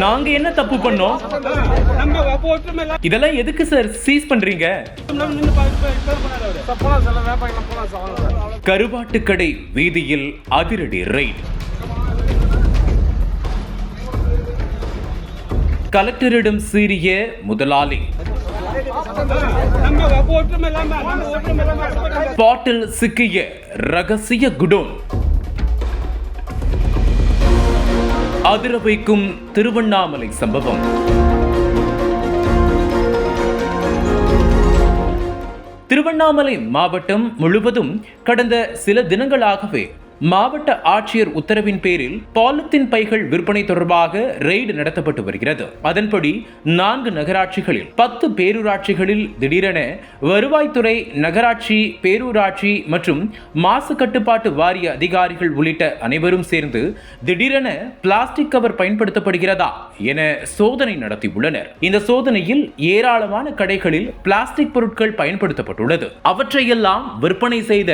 நாங்க என்ன தப்பு பண்ணோம்? இதெல்லாம் எதுக்கு சார் சீஸ் பண்றீங்க? கருவாட்டு கடை வீதியில் அதிரடி ரைட் கலெக்டரிடம் சீறிய முதலாளி. பாட்டில் சிக்கிய ரகசிய குடோன். அதிர வைக்கும் திருவண்ணாமலை சம்பவம். திருவண்ணாமலை மாவட்டம் முழுவதும் கடந்த சில தினங்களாகவே மாவட்ட ஆட்சியர் உத்தரவின் பேரில் பாலித்தீன் பைகள் விற்பனை தொடர்பாக ரெய்டு நடத்தப்பட்டு வருகிறது. அதன்படி நான்கு நகராட்சிகளில் பத்து பேரூராட்சிகளில் திடீரென வருவாய்த்துறை நகராட்சி பேரூராட்சி மற்றும் மாசு கட்டுப்பாட்டு வாரிய அதிகாரிகள் உள்ளிட்ட அனைவரும் சேர்ந்து திடீரென பிளாஸ்டிக் கவர் பயன்படுத்தப்படுகிறதா என சோதனை நடத்தியுள்ளனர். இந்த சோதனையில் ஏராளமான கடைகளில் பிளாஸ்டிக் பொருட்கள் பயன்படுத்தப்பட்டுள்ளது. அவற்றையெல்லாம் விற்பனை செய்த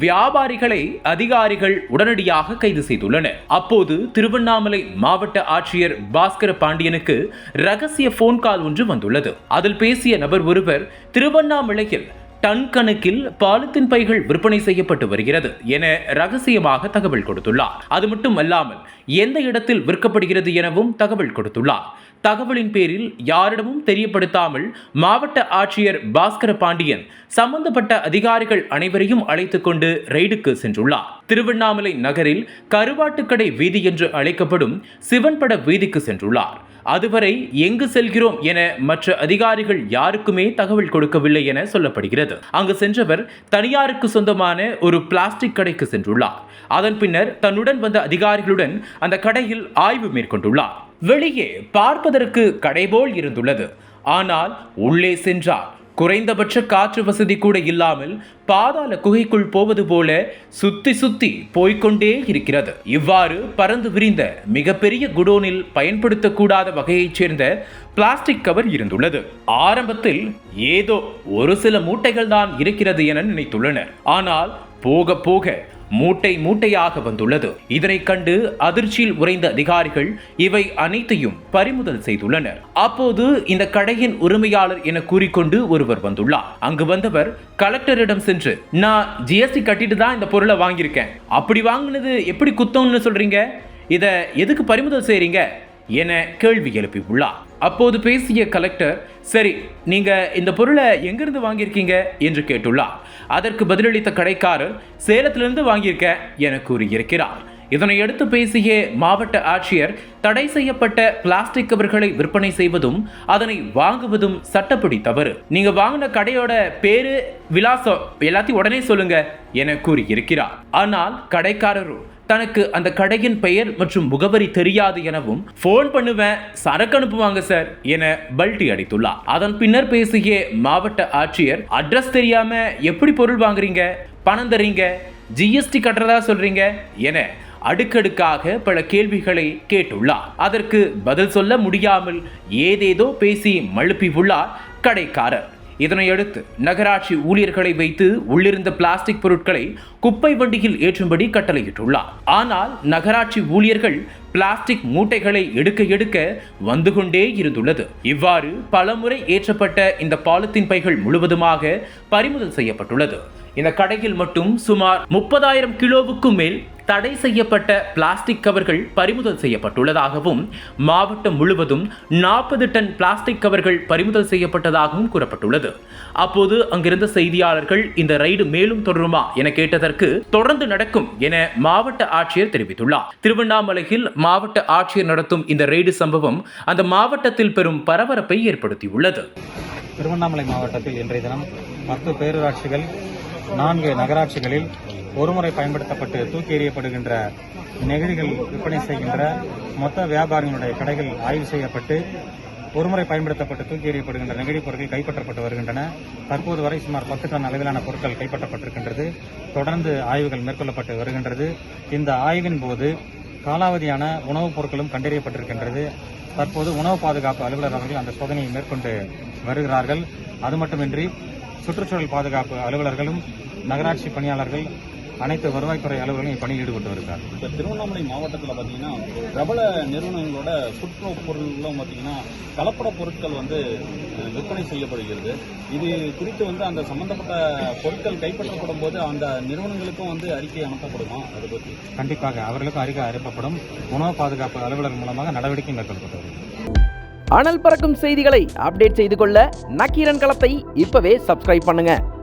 வியாபாரிகளை அதிகாரிகள் உடனடியாக கைது செய்துள்ளனர். அப்போது திருவண்ணாமலை மாவட்ட ஆட்சியர் பாஸ்கர பாண்டியனுக்கு ரகசிய போன் கால் ஒன்று வந்துள்ளது. அதில் பேசிய நபர் ஒருவர் திருவண்ணாமலையில் டன் கணக்கில் பாலித்தீன் பைகள் விற்பனை செய்யப்பட்டு வருகிறது என ரகசியமாக தகவல் கொடுத்துள்ளார். அது மட்டும் அல்லாமல் எந்த இடத்தில் விற்கப்படுகிறது எனவும் தகவல் கொடுத்துள்ளார். தகவலின் பேரில் யாரிடமும் தெரியப்படுத்தாமல் மாவட்ட ஆட்சியர் பாஸ்கர பாண்டியன் சம்பந்தப்பட்ட அதிகாரிகள் அனைவரையும் அழைத்துக் கொண்டு ரெய்டுக்கு சென்றுள்ளார். திருவண்ணாமலை நகரில் கருவாட்டுக்கடை வீதி என்று அழைக்கப்படும் சிவன்பட வீதிக்கு சென்றுள்ளார். அதுவரை எங்கு செல்கிறோம் என மற்ற அதிகாரிகள் யாருக்குமே தகவல் கொடுக்கவில்லை என சொல்லப்படுகிறது. அங்கு சென்றவர் தனியாருக்கு சொந்தமான ஒரு பிளாஸ்டிக் கடைக்கு சென்றுள்ளார். அதன் பின்னர் தன்னுடன் வந்த அதிகாரிகளுடன் அந்த கடையில் ஆய்வு மேற்கொண்டுள்ளார். வெளியே பார்ப்பதற்கு கடைபோல் இருந்துள்ளது. ஆனால் உள்ளே சென்றால் குறைந்தபட்ச காற்று வசதி கூட இல்லாமல் பாதாள குகைக்குள் போவது போல சுத்தி சுத்தி போய்க்கொண்டே இருக்கிறது. இவ்வாறு பறந்து விரிந்த மிகப்பெரிய குடோனில் பயன்படுத்தக்கூடாத வகையைச் சேர்ந்த பிளாஸ்டிக் கவர் இருந்துள்ளது. ஆரம்பத்தில் ஏதோ ஒரு சில மூட்டைகள் தான் இருக்கிறது என நினைத்துள்ளனர். ஆனால் போக போக மூட்டை மூட்டையாக வந்துள்ளது. இதனை கண்டு அதிர்ச்சியில் உறைந்த அதிகாரிகள் இவை அனைத்தையும் பறிமுதல் செய்துள்ளனர். அப்போது இந்த கடையின் உரிமையாளர் என கூறிக்கொண்டு ஒருவர் வந்துள்ளார். அங்கு வந்தவர் கலெக்டரிடம் சென்று நான் ஜிஎஸ்டி கட்டிட்டு தான் இந்த பொருளை வாங்கியிருக்கேன். அப்படி வாங்கினது எப்படி குத்தம்னு சொல்றீங்க? இதை எதுக்கு பறிமுதல் செய்றீங்க? என கேள்வி எழுப்பியுள்ளார். அப்போது பேசிய கலெக்டர் சரி நீங்க இந்த பொருளை எங்கிருந்து வாங்கியிருக்கீங்க? என்று கேட்டுள்ளார். அதற்கு பதிலளித்த கடைக்காரர் சேலத்திலிருந்து வாங்கியிருக்க என கூறியிருக்கிறார். இதனை அடுத்து பேசிய மாவட்ட ஆட்சியர் தடை செய்யப்பட்ட பிளாஸ்டிக் கவர்களை விற்பனை செய்வதும் அதனை வாங்குவதும் சட்டப்படி தவறு. நீங்க வாங்கின கடையோட பேரு விலாசம் எல்லாத்தையும் உடனே சொல்லுங்க என கூறியிருக்கிறார். ஆனால் கடைக்காரரோ தனக்கு அந்த கடையின் பெயர் மற்றும் முகவரி தெரியாது எனவும் ஃபோன் பண்ணுவேன் சரக்கு அனுப்புவாங்க சார் என பல்டி அடித்துள்ளார். அதன் பின்னர் பேசிய மாவட்ட ஆட்சியர் அட்ரஸ் தெரியாம எப்படி பொருள் வாங்குறீங்க? பணம் தரீங்க ஜிஎஸ்டி கட்டுறதா சொல்றீங்க? என அடுக்கடுக்காக பல கேள்விகளை கேட்டுள்ளார். அதற்கு பதில் சொல்ல முடியாமல் ஏதேதோ பேசி மழுப்பி உள்ளார் கடைக்காரர். இதனையடுத்து நகராட்சி ஊழியர்களை வைத்து உள்ளிருந்த பிளாஸ்டிக் பொருட்களை குப்பை வண்டியில் ஏற்றும்படி கட்டளையிட்டுள்ளார். ஆனால் நகராட்சி ஊழியர்கள் பிளாஸ்டிக் மூட்டைகளை எடுக்க எடுக்க வந்து கொண்டே இருந்துள்ளது. இவ்வாறு பலமுறை ஏற்றப்பட்ட இந்த பாலித்தீன் பைகள் முழுவதுமாக பறிமுதல் செய்யப்பட்டுள்ளது. இந்த கடையில் மட்டும் சுமார் முப்பதாயிரம் கிலோவுக்கும் மேல் தடை செய்யப்பட்ட பிளாஸ்டிக் கவர்கள் பறிமுதல் செய்யப்பட்டுள்ளதாகவும் மாவட்டம் முழுவதும் நாற்பது டன் பிளாஸ்டிக் கவர்கள் பறிமுதல் செய்யப்பட்டதாகவும் கூறப்பட்டுள்ளது. அப்போது அங்கிருந்த செய்தியாளர்கள் இந்த ரைடு மேலும் தொடருமா என கேட்டதற்கு தொடர்ந்து நடக்கும் என மாவட்ட ஆட்சியர் தெரிவித்துள்ளார். திருவண்ணாமலையில் மாவட்ட ஆட்சியர் நடத்தும் இந்த ரெய்டு சம்பவம் அந்த மாவட்டத்தில் பெரும் பரபரப்பை ஏற்படுத்தியுள்ளது. திருவண்ணாமலை மாவட்டத்தில் இன்றைய தினம் பத்து பேரூராட்சிகள் நான்கு நகராட்சிகளில் ஒருமுறை பயன்படுத்தப்பட்டு தூக்கி எறியப்படுகின்ற நெகிழிகள் விற்பனை செய்கின்ற மொத்த வியாபாரிகளுடைய கடைகள் ஆய்வு செய்யப்பட்டு ஒருமுறை பயன்படுத்தப்பட்டு தூக்கி எறியப்படுகின்ற நெகிழி பொருட்கள் கைப்பற்றப்பட்டு வருகின்றன. தற்போது வரை சுமார் பத்து டன் அளவிலான பொருட்கள் கைப்பற்றப்பட்டிருக்கின்றது. தொடர்ந்து ஆய்வுகள் மேற்கொள்ளப்பட்டு வருகின்றது. இந்த ஆய்வின் போது காலாவதியான உணவுப் பொருட்களும் கண்டறியப்பட்டிருக்கின்றது. தற்போது உணவு பாதுகாப்பு அலுவலர் அவர்கள் அந்த சோதனையை மேற்கொண்டு வருகிறார்கள். அது மட்டுமின்றி சுற்றுச்சூழல் பாதுகாப்பு அலுவலர்களும் நகராட்சி பணியாளர்கள் அனைத்து வருவாய்த்துறை அலுவலர்களும் இப்பணியில் ஈடுபட்டு வருகிறார். இப்போ திருவண்ணாமலை மாவட்டத்தில் பார்த்தீங்கன்னா பிரபல நிறுவனங்களோட கூட்டுறவு பொருட்களும் பார்த்தீங்கன்னா கலப்பட பொருட்கள் வந்து விற்பனை செய்யப்படுகிறது. இது குறித்து வந்து அந்த சம்பந்தப்பட்ட பொருட்கள் கைப்பற்றப்படும் போது அந்த நிறுவனங்களுக்கும் வந்து அறிக்கை அனுப்பப்படுமா? அதை பற்றி கண்டிப்பாக அவர்களுக்கும் அறிக்கை அனுப்பப்படும். உணவு பாதுகாப்பு அலுவலர் மூலமாக நடவடிக்கை மேற்கொள்ளப்பட்டு வருகிறது. அனல் பறக்கும் செய்திகளை அப்டேட் செய்து கொள்ள நக்கீரன் களத்தை இப்பவே சப்ஸ்கிரைப் பண்ணுங்க.